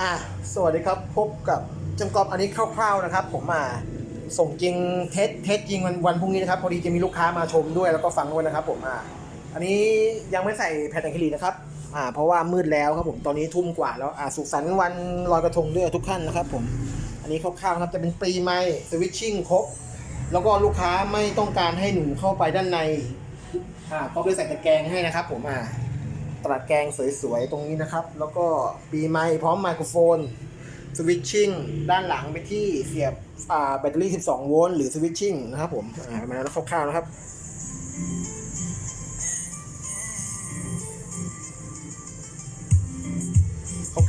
อะสวัสดีครับ พบกับจังกอบอันนี้คร่าวๆนะครับ ผมมาส่งจริงเทสเทสจริงวันวันพรุ่งนี้นะครับพอดีจะมีลูกค้ามาชมด้วยแล้วก็ฟังด้วยนะครับ ผมอะอันนี้ยังไม่ใส่แผ่นอะคริลิกนะครับอ่าเพราะว่ามืดแล้วครับผมตอนนี้ทุ่มกว่าแล้วอ่าสุขสันต์วันลอยกระทงด้วยทุกท่านนะครับ ผมอันนี้คร่าวๆนะครับจะเป็นปรีไม้สวิตชิ่งครบแล้วก็ลูกค้าไม่ต้องการให้หนูเข้าไปด้านในอ่าก็เลยใส่ตะแกรงให้นะครับ ผมอ่า ตลัดแกงสวยๆ ตรงนี้นะครับ แล้วก็ปีไม้พร้อมไมโครโฟนสวิตชิ่งด้านหลังไปที่เสียบแบตเตอรี่ 12 โวลต์หรือสวิตชิ่งนะครับผมมาแล้วคร่าวๆนะครับ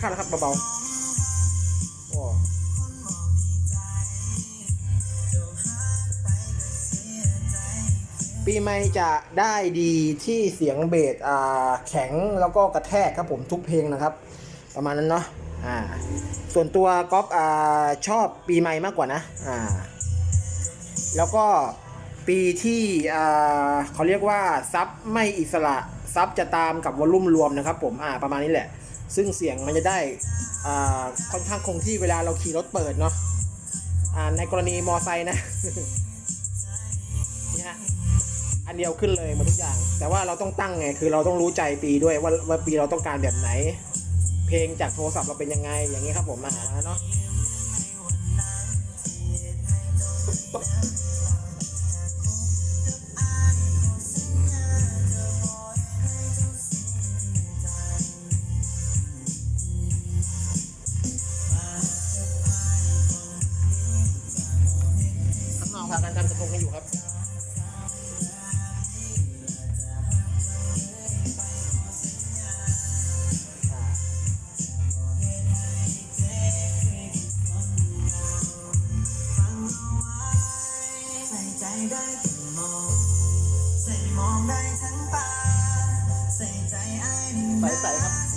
คร่าวๆนะครับเบาๆ ปีใหม่จะได้ดีที่เสียงเบสอ่าแข็งแล้วก็กระแทกครับผมทุกเพลงนะครับ ประมาณนั้นเนาะอ่าส่วนตัวก๊อฟอ่าชอบปีใหม่มากกว่านะอ่าแล้วก็ปีที่อ่าเขาเรียกว่าซับไม่อิสระซับจะตามกับวอลลุ่มรวมนะครับผมอ่าประมาณนี้แหละ ซึ่งเสียงมันจะได้อ่าค่อนข้างคงที่เวลาเราขี่รถเปิดเนาะอ่าในกรณีมอไซค์นะนี่ฮะ อันเดียวขึ้นเลยหมดทุกอย่าง แต่ว่าเราต้องตั้งไงคือเราต้องรู้ใจปีด้วยว่าว่าปีเราต้องการแบบไหน เพลงจากโทรศัพท์เราเป็นยังไงอย่างนี้ครับผมมาแล้วเนาะข้างนอกพากันทำกระทงกันอยู่ครับ ได้แต่มองใส่มองได้ทั้งตาใส่ใจอ้ายนี่ใส่ๆครับ